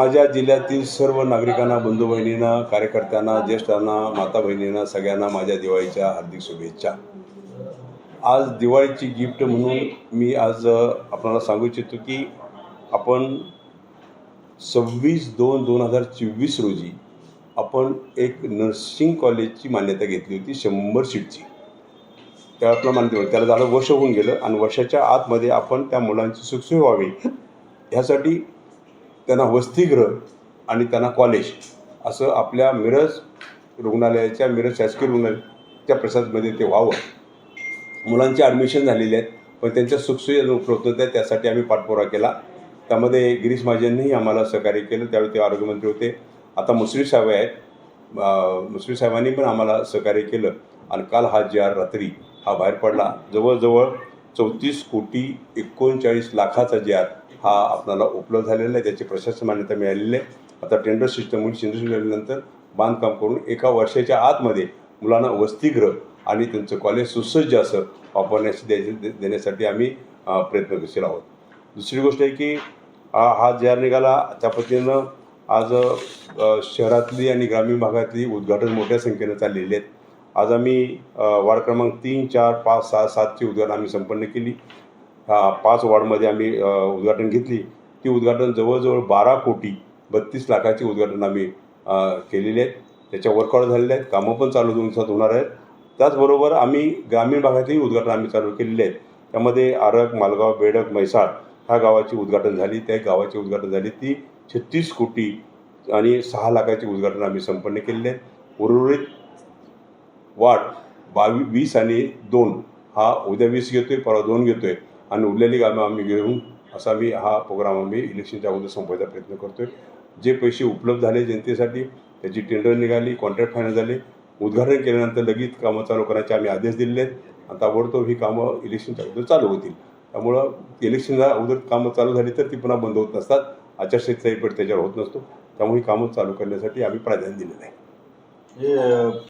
माझ्या जिल्ह्यातील सर्व नागरिकांना बंधू बहिणींना कार्यकर्त्यांना ज्येष्ठांना माता बहिणींना सगळ्यांना माझ्या दिवाळीच्या हार्दिक शुभेच्छा. आज दिवाळीची गिफ्ट म्हणून मी आज आपणाला आपल्याला सांगू इच्छितो की आपण सव्वीस दोन दोन हजार चोवीस रोजी आपण एक नर्सिंग कॉलेजची मान्यता घेतली होती शंभर सीटची त्या आपलं मान्यता त्याला झालं वर्ष होऊन गेलं आणि वर्षाच्या आतमध्ये आपण त्या मुलांची सुखसोय व्हावी. ह्यासाठी त्यांना वसतिगृह आणि त्यांना कॉलेज असं आपल्या मिरज रुग्णालयाच्या मिरज शासकीय रुग्णालयाच्या प्रसादमध्ये ते व्हावं. मुलांचे ॲडमिशन झालेले आहेत पण त्यांच्या सुखसुविधा उपलब्ध होत्या त्यासाठी आम्ही पाठपुरा केला. त्यामध्ये गिरीश महाजनही आम्हाला सहकार्य केलं त्यावेळी ते आरोग्यमंत्री होते. आता मुश्रीफ साहेब आहेत. अं, मुश्रीफ साहेबांनी पण आम्हाला सहकार्य केलं. आणि काल हा जी आर रात्री हा बाहेर पडला. जवळजवळ चौतीस कोटी एकोणचाळीस लाखाचा जी आर हा आपल्याला उपलब्ध झालेला आहे. त्याची प्रशासन मान्यता मिळालेली आहे. आता टेंडर सिस्टममुळे सिंधुदुर्ग झाल्यानंतर बांधकाम करून एका वर्षाच्या आतमध्ये मुलांना वसतिगृह आणि त्यांचं कॉलेज सुसज्ज असं वापरण्यास द्यायचे दे- देण्यासाठी आम्ही प्रयत्न प्रयत्नशील आहोत. दुसरी गोष्ट आहे की हा हा निघाला त्या पद्धतीनं आज शहरातली आणि ग्रामीण भागातली उद्घाटन मोठ्या संख्येनं चाललेली आहेत. आज आम्ही वार्ड क्रमांक तीन चार पाच सहा सातची उद्घाटन आम्ही संपन्न केली. पाच वॉर्डमध्ये आम्ही उद्घाटन घेतली. ती उद्घाटन जवळजवळ बारा कोटी बत्तीस लाखाची उद्घाटन आम्ही केलेली आहेत त्याच्या वर्कआउट झालेले आहेत. कामं पण चालू दोन दिवसात होणार आहेत. त्याचबरोबर आम्ही ग्रामीण भागातही उद्घाटन आम्ही चालू केलेले आहेत. त्यामध्ये आरग मालगाव बेडक म्हैसाळ ह्या गावाची उद्घाटन झाली. त्या गावाची उद्घाटन झाली. ती छत्तीस कोटी आणि सहा लाखाची उद्घाटन आम्ही संपन्न केलेले आहेत. उर्वरित वाढ बावी वीस आणि दोन हा उद्या वीस घेतो आहे परवा दोन घेतो आहे आणि उरलेली कामं आम्ही घेऊन असा मी हा प्रोग्राम आम्ही इलेक्शनच्या अगोदर संपवायचा प्रयत्न करतोय. जे पैसे उपलब्ध झाले जनतेसाठी त्याची टेंडर निघाली कॉन्ट्रॅक्ट फायनल झाले. उद्घाटन केल्यानंतर लगेच कामं चालू करायचे आम्ही आदेश दिलेले आहेत. आणि ताबडतोब ही कामं इलेक्शनच्या अगोदर चालू होतील. त्यामुळं इलेक्शनला अगोदर कामं चालू झाली तर ती पुन्हा बंद होत नसतात. आचारसंहिताही पण त्याच्यावर होत नसतो. त्यामुळे ही कामं चालू करण्यासाठी आम्ही प्राधान्य दिलेलं आहे.